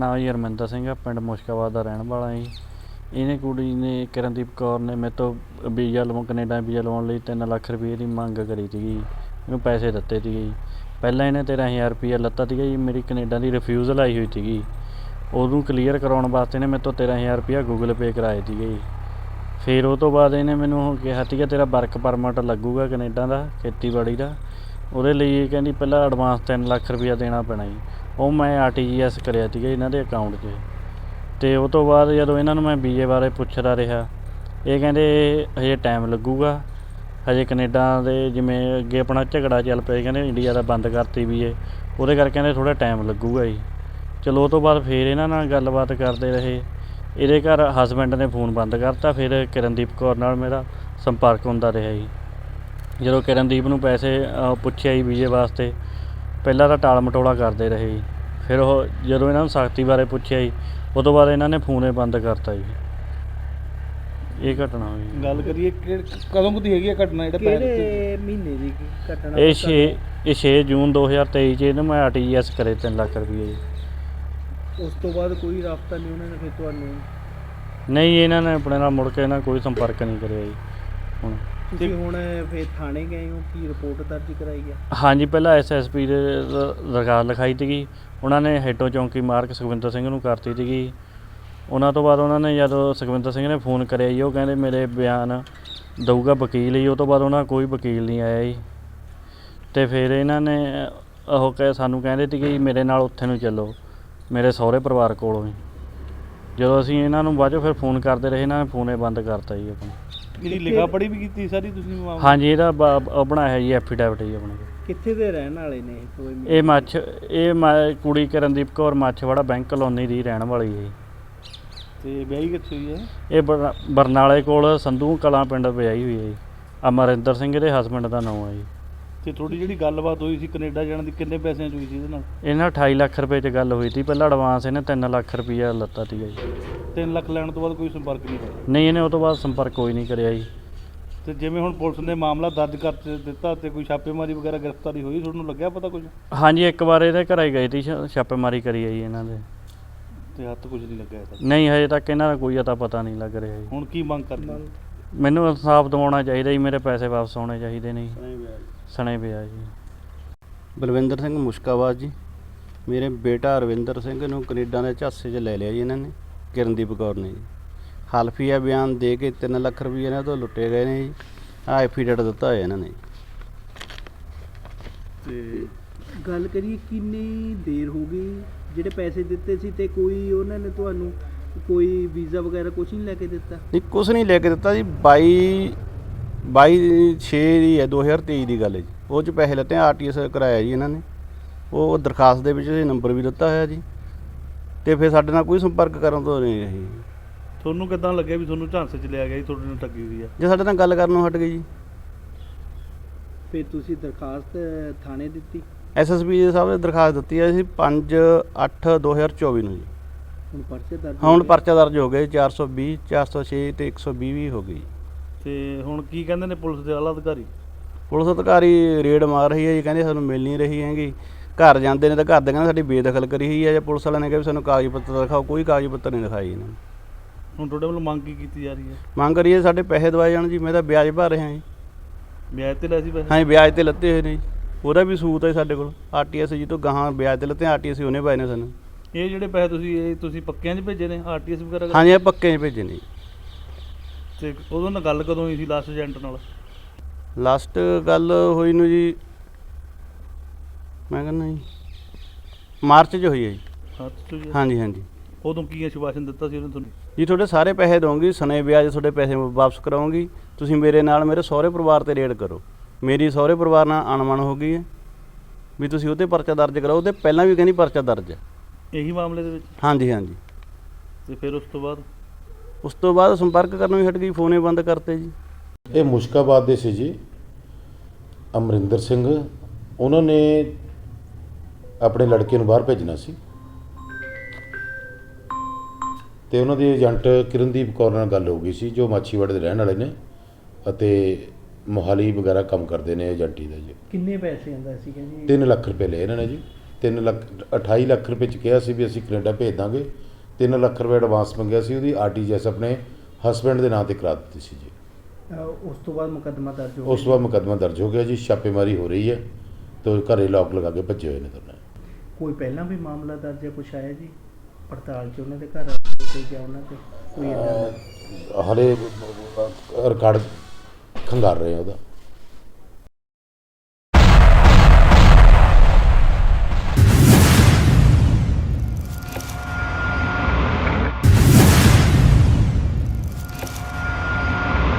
ਮੇਰਾ ਨਾਮ ਜੀ ਹਰਮਿੰਦਰ ਸਿੰਘ ਆ, ਪਿੰਡ ਮੁਸ਼ਕਾਬਾਦ ਦਾ ਰਹਿਣ ਵਾਲਾ ਜੀ। ਇਹਨੇ ਕੁੜੀ ਨੇ ਕਿਰਨਦੀਪ ਕੌਰ ਨੇ ਮੇਰੇ ਤੋਂ ਵੀਜ਼ਾ ਲਵਾਉਣ, ਕੈਨੇਡਾ ਵੀਜ਼ਾ ਲਵਾਉਣ ਲਈ 3 ਲੱਖ ਰੁਪਏ ਦੀ ਮੰਗ ਕਰੀ ਸੀਗੀ ਇਹਨੂੰ ਪੈਸੇ ਦਿੱਤੇ ਸੀਗੇ ਜੀ। ਪਹਿਲਾਂ ਇਹਨੇ 13000 ਰੁਪਏ ਲੱਤਾ ਸੀਗਾ ਜੀ, ਮੇਰੀ ਕੈਨੇਡਾ ਦੀ ਰਿਫਿਊਜ਼ਲ ਆਈ ਹੋਈ ਸੀਗੀ। ਉਹਨੂੰ ਕਲੀਅਰ ਕਰਾਉਣ ਵਾਸਤੇ ਨੇ ਮੇਰੇ ਤੋਂ 13000 ਰੁਪਏ ਗੂਗਲ ਪੇ ਕਰਾਏ ਸੀਗੇ ਜੀ। ਫਿਰ ਉਹ ਤੋਂ ਬਾਅਦ ਇਹਨੇ ਮੈਨੂੰ ਕਿਹਾ ਸੀਗਾ, ਤੇਰਾ ਵਰਕ ਪਰਮਿਟ ਲੱਗੂਗਾ ਕੈਨੇਡਾ ਦਾ, ਖੇਤੀਬਾੜੀ ਦਾ। ਉਹਦੇ ਲਈ ਇਹ ਕਹਿੰਦੀ ਪਹਿਲਾਂ ਐਡਵਾਂਸ 3 ਲੱਖ ਰੁਪਇਆ ਦੇਣਾ ਪੈਣਾ ਜੀ। ਉਹ ਮੈਂ ਆਰਟੀਜੀਐਸ ਕਰਿਆ ਸੀਗਾ ਇਹਨਾਂ ਦੇ ਅਕਾਊਂਟ 'ਚ। ਤੇ ਉਹ ਤੋਂ ਬਾਅਦ ਜਦੋਂ ਇਹਨਾਂ ਨੂੰ ਮੈਂ ਵੀਜ਼ੇ ਬਾਰੇ ਪੁੱਛਦਾ ਰਿਹਾ, ਇਹ ਕਹਿੰਦੇ ਹਜੇ ਟਾਈਮ ਲੱਗੂਗਾ। ਹਜੇ ਕੈਨੇਡਾ ਦੇ ਜਿਵੇਂ ਅੱਗੇ ਆਪਣਾ ਝਗੜਾ ਚੱਲ ਪਿਆ ਕਹਿੰਦੇ ਇੰਡੀਆ ਦਾ ਬੰਦ ਕਰਤੀ ਵੀਜ਼ੇ ਉਹਦੇ ਕਰਕੇ ਕਹਿੰਦੇ ਥੋੜਾ ਟਾਈਮ ਲੱਗੂਗਾ ਜੀ। ਚਲੋ ਉਹ ਤੋਂ ਬਾਅਦ ਫਿਰ ਇਹਨਾਂ ਨਾਲ ਗੱਲਬਾਤ ਕਰਦੇ ਰਹੇ। ਇਹਦੇ ਘਰ ਹਸਬੈਂਡ ਨੇ ਫੋਨ ਬੰਦ ਕਰਤਾ, ਫਿਰ ਕਿਰਨਦੀਪ ਕੌਰ ਨਾਲ ਮੇਰਾ ਸੰਪਰਕ ਹੁੰਦਾ ਰਿਹਾ ਜੀ। ਜਦੋਂ ਕਿਰਨਦੀਪ ਨੂੰ ਪੈਸੇ ਪੁੱਛਿਆ ਜੀ ਵੀਜ਼ੇ ਵਾਸਤੇ ਪਹਿਲਾਂ ਤਾਂ ਟਾਲ ਮਟੋਲਾ ਕਰਦੇ ਰਹੇ ਜੀ। ਫਿਰ ਉਹ ਜਦੋਂ ਇਹਨਾਂ ਨੂੰ ਸਖਤੀ ਬਾਰੇ ਪੁੱਛਿਆ ਜੀ ਉਹ ਤੋਂ ਬਾਅਦ ਇਹਨਾਂ ਨੇ ਫੋਨ ਹੀ ਬੰਦ ਕਰਤਾ ਜੀ। ਇਹ ਘਟਨਾ ਹੋਈ ਗੱਲ ਕਰੀਏ ਕਿ ਕਦੋਂ ਕੁ ਦੀ ਹੈਗੀ ਆ ਘਟਨਾ ਜਿਹੜਾ ਪੈਰ ਤੇ ਕਿਹੜੇ ਮਹੀਨੇ ਦੀ ਘਟਨਾ ਇਹ 6 ਇਹ 6 ਜੂਨ 2023 ਚ ਇਹਨੂੰ ਮੈਂ ਆਰਟੀਜੀਐਸ ਕਰੇ 3 ਲੱਖ ਰੁਪਏ ਜੀ। ਉਸ ਤੋਂ ਬਾਅਦ ਕੋਈ ਰਾਬਤਾ ਨਹੀਂ ਉਹਨਾਂ ਨੇ ਫਿਰ ਤੁਹਾਨੂੰ? ਨਹੀਂ ਇਹਨਾਂ ਨੇ ਆਪਣੇ ਨਾਲ ਮੁੜ ਕੇ ਇਹਨਾਂ ਕੋਈ ਸੰਪਰਕ ਨਹੀਂ ਕਰਿਆ ਜੀ। ਹੁਣ ਤੁਸੀਂ ਹੁਣ ਫਿਰ ਥਾਣੇ ਗਏ ਹੋ ਕੀ ਰਿਪੋਰਟ ਦਰਜ ਕਰਾਈ ਹੈ ਹਾਂਜੀ ਪਹਿਲਾਂ ਐਸਐਸਪੀ ਦੇ ਦ- ਦਰਖਾਸਤ ਲਿਖਾਈ ਸੀਗੀ। ਉਹਨਾਂ ਨੇ ਹੈਟੋ ਚੌਂਕੀ ਮਾਰਕ ਸੁਖਵਿੰਦਰ ਸਿੰਘ ਨੂੰ ਕਰਤੀ ਸੀਗੀ। ਉਹਨਾਂ ਤੋਂ ਬਾਅਦ ਉਹਨਾਂ ਨੇ ਜਦੋਂ ਸੁਖਵਿੰਦਰ ਸਿੰਘ ਨੇ ਫੋਨ ਕਰਿਆ ਜੀ ਉਹ ਕਹਿੰਦੇ ਮੇਰੇ ਬਿਆਨ ਦਊਗਾ ਵਕੀਲ ਜੀ ਉਹ ਤੋਂ ਬਾਅਦ ਉਹਨਾਂ ਕੋਈ ਵਕੀਲ ਨਹੀਂ ਆਇਆ ਜੀ। ਤੇ ਫਿਰ ਇਹਨਾਂ ਨੇ ਉਹ ਕਹੇ ਸਾਨੂੰ ਕਹਿੰਦੇ ਸੀਗੇ ਜੀ ਮੇਰੇ ਨਾਲ ਉੱਥੇ ਨੂੰ ਚੱਲੋ ਮੇਰੇ ਸਹੁਰੇ ਪਰਿਵਾਰ ਕੋਲੋਂ ਹੀ ਜਦੋਂ ਅਸੀਂ ਇਹਨਾਂ ਨੂੰ ਬਾਅਦ 'ਚੋਂ ਫਿਰ ਫੋਨ ਕਰਦੇ ਰਹੇ ਇਹਨਾਂ ਨੇ ਫੋਨੇ ਬੰਦ ਕਰਤਾ ਜੀ ਆਪਣਾ। ਜਿਹੜੀ ਲਿਖਾ ਪੜੀ ਵੀ ਕੀਤੀ ਸਾਰੀ ਤੁਸੀਂ ਹਾਂਜੀ ਇਹਦਾ ਬਣਾਇਆ ਜੀ ਐਫੀਡੈਵਿਟ ਜੀ ਆਪਣੇ। ਕੋਲ ਕਿੱਥੇ ਦੇ ਰਹਿਣ ਵਾਲੇ ਨੇ ਇਹ ਦੋਵੇਂ ਮਿਲ- ਇਹ ਮੱਛ ਇਹ ਮ- ਕੁੜੀ ਕਰਨਦੀਪ ਕੌਰ ਮੱਛਵਾੜਾ ਬੈਂਕ ਕਲੋਨੀ ਦੀ ਰਹਿਣ ਵਾਲੀ ਹੈ ਜੀ। ਤੇ ਵਿਆਹੀ ਕਿੱਥੇ ਹੋਈ ਹੈ? ਇਹ ਬਰ- ਬਰਨਾਲੇ ਕੋਲ ਸੰਧੂ ਕਲਾਂ ਪਿੰਡ ਵਿਆਹੀ ਹੋਈ ਹੈ ਜੀ। ਅਮਰਿੰਦਰ ਸਿੰਘ ਦੇ ਹਸਬੰਡ ਦਾ ਨਾਮ ਹੈ ਜੀ। ਤੇ ਥੋੜੀ ਜਿਹੜੀ ਗੱਲਬਾਤ ਹੋਈ ਸੀ ਕੈਨੇਡਾ ਜਾਣ ਦੀ ਕਿੰਨੇ ਪੈਸਿਆਂ ਚ ਹੋਈ ਸੀ ਇਹਦੇ ਨਾਲ? ਇਹਨਾਂ 28 ਲੱਖ ਰੁਪਏ 'ਚ ਗੱਲ ਹੋਈ ਸੀ। ਪਹਿਲਾਂ ਐਡਵਾਂਸ ਇਹਨੇ 3 ਲੱਖ ਰੁਪਈਆ ਲੱਤਾ ਸੀਗਾ ਜੀ। 3 ਲੱਖ ਲੈਣ ਤੋਂ ਬਾਅਦ ਕੋਈ ਸੰਪਰਕ ਨਹੀਂ ਹੋਇਆ। ਨਹੀਂ ਇਹਨੇ ਉਹ ਤੋਂ ਬਾਅਦ ਸੰਪਰਕ ਕੋਈ ਨਹੀਂ ਕਰਿਆ ਜੀ। ਤੇ ਜਿਵੇਂ ਹੁਣ ਪੁਲਿਸ ਨੇ ਮਾਮਲਾ ਦਰਜ ਕਰ ਤ- ਦਿੱਤਾ ਤੇ ਕੋਈ ਛਾਪੇਮਾਰੀ ਵਗੈਰਾ ਗ੍ਰਿਫਤਾਰੀ ਹੋਈ ਤੁਹਾਨੂੰ ਲੱਗਿਆ ਪਤਾ ਕੁਝ? ਹਾਂਜੀ ਇੱਕ ਵਾਰ ਇਹਦੇ ਘਰੇ ਗਏ ਸੀ ਛ- ਛਾਪੇਮਾਰੀ ਕਰੀ ਹੈ ਜੀ ਇਹਨਾਂ ਦੇ। ਤੇ ਹੱਥ ਕੁਝ ਨਹੀਂ ਲੱਗਿਆ ਇਹਦਾ? ਨਹੀਂ ਹਜੇ ਤੱਕ ਇਹਨਾਂ ਦਾ ਕੋਈ ਅਤਾ ਪਤਾ ਨਹੀਂ ਲੱਗ ਰਿਹਾ ਜੀ। ਹੁਣ ਕੀ ਮੰਗ ਕਰਦੇ ਹੋ? ਮੈਨੂੰ ਇਨਸਾਫ ਦਿਵਾਉਣਾ ਚਾਹੀਦਾ ਜੀ ਮੇਰੇ ਪੈਸੇ ਵਾਪਸ ਆਉਣੇ ਚਾਹੀਦੇ ਨੇ ਜੀ। ਸਣੇ ਪਿਆ ਜੀ। ਬਲਵਿੰਦਰ ਸਿੰਘ ਮੁਸ਼ਕਾਬਾਦ ਜੀ ਮੇਰੇ ਬੇਟਾ ਅਰਵਿੰਦਰ ਸਿੰਘ ਨੂੰ ਕੈਨੇਡਾ ਦੇ ਝਾਂਸੇ 'ਚ ਲੈ ਲਿਆ ਜੀ ਇਹਨਾਂ ਨੇ। ਕਿਰਨਦੀਪ ਕੌਰ ਨੇ ਜੀ। ਹਲਫੀਆ ਬਿਆਨ ਦੇ ਕੇ 3 ਲੱਖ ਰੁਪਏ ਇਹਨਾਂ ਤੋਂ ਲੁੱਟੇ ਗਏ ਨੇ ਜੀ। ਆ ਐਫੀਡੇਟ ਦਿੱਤਾ ਹੋਇਆ ਇਹਨਾਂ ਨੇ। ਤੇ ਗੱਲ ਕਰੀਏ ਕਿੰਨੀ ਦੇਰ ਹੋ ਗਈ? ਜਿਹੜੇ ਪੈਸੇ ਦਿੱਤੇ ਸੀ ਤੇ ਕੋਈ ਉਹਨਾਂ ਨੇ ਤੁਹਾਨੂੰ ਕੋਈ ਵੀਜ਼ਾ ਵਗੈਰਾ ਕੁਝ ਨਹੀਂ ਲੈ ਕੇ ਦਿੱਤਾ? ਨਹੀਂ ਕੁਛ ਨਹੀਂ ਲੈ ਕੇ ਦਿੱਤਾ ਜੀ। 22 22 6 ਦੀ ਹੈ 2023 ਦੀ ਗੱਲ ਹੈ ਜੀ। ਉਹ 'ਚ ਪੈਸੇ ਲੱਤੇ ਆਰਟੀਐਸ ਕਰਾਇਆ ਜੀ ਇਹਨਾਂ ਨੇ। ਉਹ ਦਰਖਾਸਤ ਦੇ ਵਿੱਚ ਇਹ ਨੰਬਰ ਵੀ ਦਿੱਤਾ ਹੋਇਆ ਜੀ। ਤੇ ਫਿਰ ਸਾਡੇ ਨਾਲ ਕੋਈ ਸੰਪਰਕ ਕਰਨ ਤੋਂ ਨਹੀਂ ਰਹੀ। ਤੁਹਾਨੂੰ ਕਿਦਾਂ ਲੱਗਿਆ ਵੀ ਤੁਹਾਨੂੰ ਝਾਂਸੇ ਚ ਲਿਆ ਗਿਆ ਜੀ ਤੁਹਾਡੇ ਨਾਲ ਠੱਗੀ ਹੋਈ ਆ? ਜੇ ਸਾਡੇ ਨਾਲ ਗੱਲ ਕਰਨੋਂ ਹਟ ਗਏ ਜੀ। ਫਿਰ ਤੁਸੀਂ ਦਰਖਾਸਤ ਥਾਣੇ ਦਿੱਤੀ? ਐਸਐਸਪੀ ਸਾਹਿਬ ਨੇ ਦਰਖਾਸਤ ਦਿੱਤੀ ਹੈ ਸੀ 5 8 2024 ਨੂੰ ਜੀ। ਹੁਣ ਪਰਚੇ ਦਰਜ ਹੁਣ ਹੋ ਗਏ। ਪਰਚਾ ਦਰਜ ਹੋ ਗਏ 420 406 ਤੇ 120 ਵੀ ਹੋ ਗਈ ਤੇ ਹੁਣ ਕੀ ਕਹਿੰਦੇ ਨੇ ਪੁਲਿਸ ਦੇ ਆਲਾ ਅਧਿਕਾਰੀ? ਪੁਲਿਸ ਅਧਿਕਾਰੀ ਰੇਡ ਮਾਰ ਰਹੀ ਹੈ ਜੀ ਕਹਿੰਦੇ ਸਾਨੂੰ ਮਿਲ ਨਹੀਂ ਰਹੀ ਹੈਗੀ। ਘਰ ਜਾਂਦੇ ਨੇ ਤਾਂ ਘਰ ਦੇ ਕਹਿੰਦੇ ਸਾਡੀ ਬੇਦਖਲ ਕਰੀ ਹੋਈ ਹੈ ਜੇ ਪੁਲਿਸ ਵਾਲਿਆਂ ਨੇ ਕਿਹਾ ਵੀ ਸਾਨੂੰ ਕਾਗਜ਼ ਪੱਤਰ ਦਿਖਾਓ ਕੋਈ ਕਾਗਜ਼ ਪੱਤਰ ਨਹੀਂ ਦਿਖਾਈ ਇਹਨਾਂ ਨੇ। ਹੁਣ ਤੁਹਾਡੇ ਵੱਲੋਂ ਮੰਗ ਕੀ ਕੀਤੀ ਜਾ ਰਹੀ ਹੈ? ਮੰਗ ਕਰੀਏ ਸਾਡੇ ਪੈਸੇ ਦਵਾਏ ਜਾਣ ਜੀ ਮੈਂ ਤਾਂ ਵਿਆਜ ਭਰ ਰਿਹਾ ਜੀ। ਵਿਆਜ ਤੇ ਲੈ ਸੀ ਪੈਸੇ? ਹਾਂ ਵਿਆਜ ਤੇ ਲੱਤੇ ਹੋਏ ਨੇ ਜੀ। ਉਹਦਾ ਵੀ ਸੂਤ ਹੈ ਸਾਡੇ ਕੋਲ ਆਰਟੀਐਸ ਜੀ ਤੋਂ ਗਾਹਾਂ ਵਿਆਜ ਤੇ ਲੱਤੇ ਆਰਟੀਐਸ ਉਹਨੇ ਪਾਏ ਨੇ ਸਾਨੂੰ। ਇਹ ਜਿਹੜੇ ਪੈਸੇ ਤੁਸੀਂ ਇਹ ਤੁਸੀਂ ਪੱਕਿਆਂ 'ਚ ਭੇਜੇ ਨੇ ਆਰਟੀਐਸ ਵਗੈਰਾ? ਹਾਂਜੀ ਇਹ ਪੱਕੇ 'ਚ ਭੇਜੇ ਨੇ ਜੀ। ਤੇ ਉਦੋਂ ਨਾਲ ਗੱਲ ਕਦੋਂ ਹੋਈ ਸੀ ਲਾਸਟ ਏਜੰਟ ਨਾਲ? ਲਾਸਟ ਗੱਲ ਹੋਈ ਨੂੰ ਜੀ ਮੈਂ ਕਹਿੰਦਾ ਜੀ ਮਾਰਚ 'ਚ ਹੋਈ ਹੈ ਜੀ। ਹਾਂਜੀ ਹਾਂਜੀ। ਉਦੋਂ ਕੀ ਆਸ਼ਵਾਸਨ ਦਿੱਤਾ ਸੀ ਉਹਨੇ ਤੁਹਾਨੂੰ? ਜੀ ਤੁਹਾਡੇ ਸਾਰੇ ਪੈਸੇ ਦਵਾਂਗੀ ਸਨੇ ਵਿਆਜ ਤੁਹਾਡੇ ਪੈਸੇ ਵਾਪਸ ਕਰਾਉਂਗੀ ਤੁਸੀਂ ਮੇਰੇ ਨਾਲ ਮੇਰੇ ਸਹੁਰੇ ਪਰਿਵਾਰ ਤੇ ਰੇਡ ਕਰੋ। ਮੇਰੀ ਸਹੁਰੇ ਪਰਿਵਾਰ ਨਾਲ ਅਣਮਨ ਹੋ ਗਈ ਹੈ। ਵੀ ਤੁਸੀਂ ਉਹਤੇ ਪਰਚਾ ਦਰਜ ਕਰਾਓ ਉਹਦੇ ਪਹਿਲਾਂ ਵੀ ਕਹਿੰਦੀ ਪਰਚਾ ਦਰਜ ਹੈ। ਇਹੀ ਮਾਮਲੇ ਦੇ ਵਿੱਚ? ਹਾਂਜੀ ਹਾਂਜੀ। ਤੇ ਫਿਰ ਉਸ ਤੋਂ ਬਾਅਦ? ਉਸ ਤੋਂ ਬਾਅਦ ਸੰਪਰਕ ਕਰਨੋਂ ਹੀ ਹਟ ਗਈ ਫੋਨੇ ਬੰਦ ਕਰਤੇ ਜੀ। ਇਹ ਮੁਸ਼ਕਾਬਾਦ ਦੇ ਸੀ ਜੀ ਅਮਰਿੰਦਰ ਸਿੰਘ। ਉਹਨਾਂ ਨੇ ਆਪਣੇ ਲੜਕੇ ਨੂੰ ਬਾਹਰ ਭੇਜਣਾ ਸੀ। ਤੇ ਉਹਨਾਂ ਦੇ ਏਜੰਟ ਕਿਰਨਦੀਪ ਕੌਰ ਨਾਲ ਗੱਲ ਹੋ ਗਈ ਸੀ ਜੋ ਮਾਛੀਵਾੜੇ ਦੇ ਰਹਿਣ ਵਾਲੇ ਨੇ ਅਤੇ ਮੋਹਾਲੀ ਵਗੈਰਾ ਕੰਮ ਕਰਦੇ ਨੇ ਏਜੰਟੀ ਦਾ ਜੀ। ਕਿੰਨੇ ਪੈਸੇ ਆਂਦਾ ਸੀ ਜੀ 3 ਲੱਖ ਰੁਪਏ ਲਏ ਇਹਨਾਂ ਨੇ ਜੀ। 3 ਲੱਖ 28 ਲੱਖ ਰੁਪਏ ਚ ਕਿਹਾ ਸੀ ਵੀ ਅਸੀਂ ਕੈਨੇਡਾ ਭੇਜ ਦਾਂਗੇ। 3 ਲੱਖ ਰੁਪਏ ਐਡਵਾਂਸ ਮੰਗਿਆ ਸੀ ਉਹਦੀ ਆਰਟੀਜੀਐਸ ਆਪਣੇ ਹਸਬੰਡ ਦੇ ਨਾਂ ਤੇ ਕਰਾ ਦਿੱਤੀ ਸੀ ਜੀ। ਉਸ ਤੋਂ ਬਾਅਦ ਮੁਕੱਦਮਾ ਦਰਜ ਹੋ ਗਿਆ। ਉਸ ਤੋਂ ਬਾਅਦ ਮੁਕੱਦਮਾ ਦਰਜ ਹੋ ਗਿਆ ਜੀ ਛਾਪੇਮਾਰੀ ਹੋ ਰਹੀ ਹੈ ਤੋਂ ਘਰੇ ਲੌਕ ਲਗਾ ਕੇ ਭੱਜੇ ਹੋਏ ਨੇ ਦੋਨੇ ਕੋਈ ਪਹਿਲਾਂ ਵੀ ਮਾਮਲਾ ਦਰਜ ਹੈ ਕੁਛ ਆਇਆ ਜੀ? ਪੜਤਾਲ 'ਚ ਉਹਨਾਂ ਦੇ ਘਰ ਤੇ ਜਾਂ ਉਹਨਾਂ ਤੇ? ਕੋਈ ਇਦਾਂ ਰਿਕਾਰਡ ਖੰਗਾਰ ਰਹੇ ਉਹਦਾ।